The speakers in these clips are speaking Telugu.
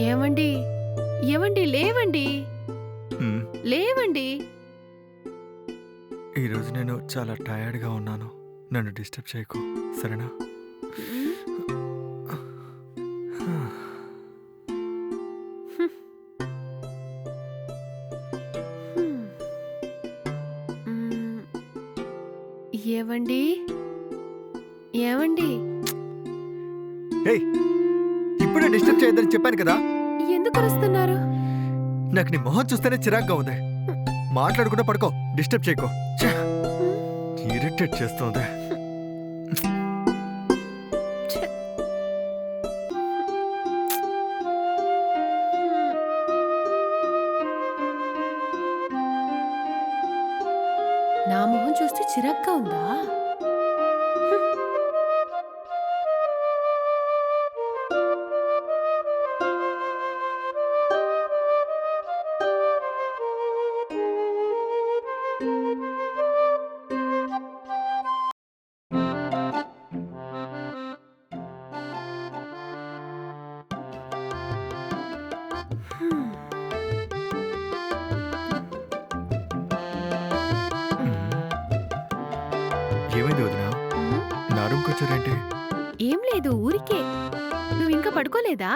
ఏమండి ఏమండి లేవండి? మ్మ్. లేవండి? ఈరోజు నేను చాలా టయర్డ్గా ఉన్నాను. నన్ను డిస్టర్బ్ చేయకు. సరేనా? హ్మ్. మ్మ్. ఏవండి? ఏవండి? ఏయ్! ఇప్పుడే డిస్టర్బ్ చేయొద్దని చెప్పాను కదా. ఎందుకు అరుస్తున్నారు? నాకు నీ మొహం చూస్తేనే చిరాగ్గా ఉంది. మాట్లాడుకుంటూ పడుకో డిస్టర్బ్ చేయకో. ఇరిటేట్ చేస్తుంది. నా మొహం చూస్తే చిరగ్గా ఉందా? ఏమైంది వదినా? నా రూమ్కి వచ్చారేంటి? ఏం లేదు ఊరికే. నువ్వు ఇంకా పడుకోలేదా?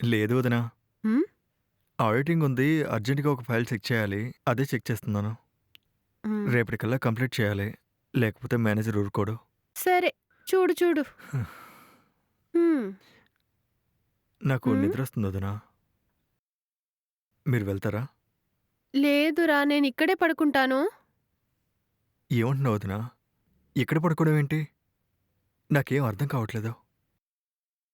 లేదు వదినా. హ్మ్? ఆడిటింగ్ ఉంది అర్జెంట్గా ఒక ఫైల్ చెక్ చేయాలి అదే చెక్ చేస్తున్నాను. హ్మ్. రేపటికల్లా కంప్లీట్ చేయాలి లేకపోతే మేనేజర్ ఊరుకోడు. సరే చూడు చూడు. హ్మ్. నాకు. నిద్ర వస్తుంది వదినా. మీరు వెళ్తారా? లేదురా నేను ఇక్కడే పడుకుంటాను. ఏమంటున్నావు వదినా? ఇక్కడ పడుకోవడం ఏంటి? నాకేం అర్థం కావట్లేదు.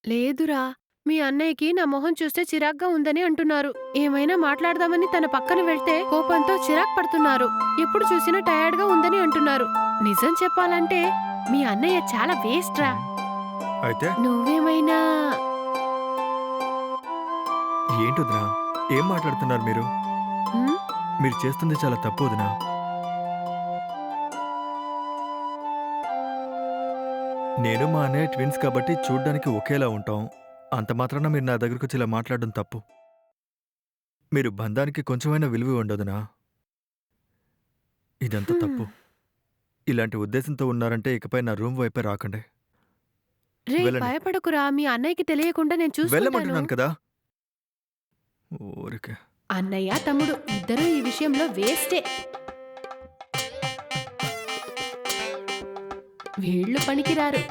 లేదురా మీ అన్నయ్యకి నా మొహం చూస్తే చిరాగ్గా ఉందని అంటున్నారు. ఏమైనా మాట్లాడదామని తన పక్కన వెళ్తే కోపంతో చిరాక్ పడుతున్నారు. ఎప్పుడు చూసినా టయర్డ్గా ఉందని అంటున్నారు. నిజం చెప్పాలంటే మీ అన్నయ్య చాలా వేస్ట్ రా. అయితే? నువ్వేమైనా ఏంటి వదినా? ఏం మాట్లాడుతున్నారు మీరు? మీరు చేస్తుంది చాలా తప్పు వదినా. నేను మా అన్నయ్య ట్విన్స్ కాబట్టి చూడ్డానికి ఒకేలా ఉంటాం. అంత మాత్రాన మీరు నా దగ్గరకు వచ్చి ఇలా మాట్లాడడం తప్పు. మీరు బంధానికి కొంచెమైనా విలువ ఉండదునా? ఇదంతా తప్పు. ఇలాంటి ఉద్దేశంతో ఉన్నారంటే ఇకపై నా రూమ్ వైపే రాకండి. రే వెళ్ళండి. భయపడకురా మీ అన్నయ్యకి తెలియకుండా నేను చూసుకుంటాను. వెళ్ళమంటున్నాను కదా? ఊరికే. అన్నయ్య తమ్ముడు ఇద్దరూ ఈ విషయంలో వేస్టే. వీళ్ళు పనికిరారు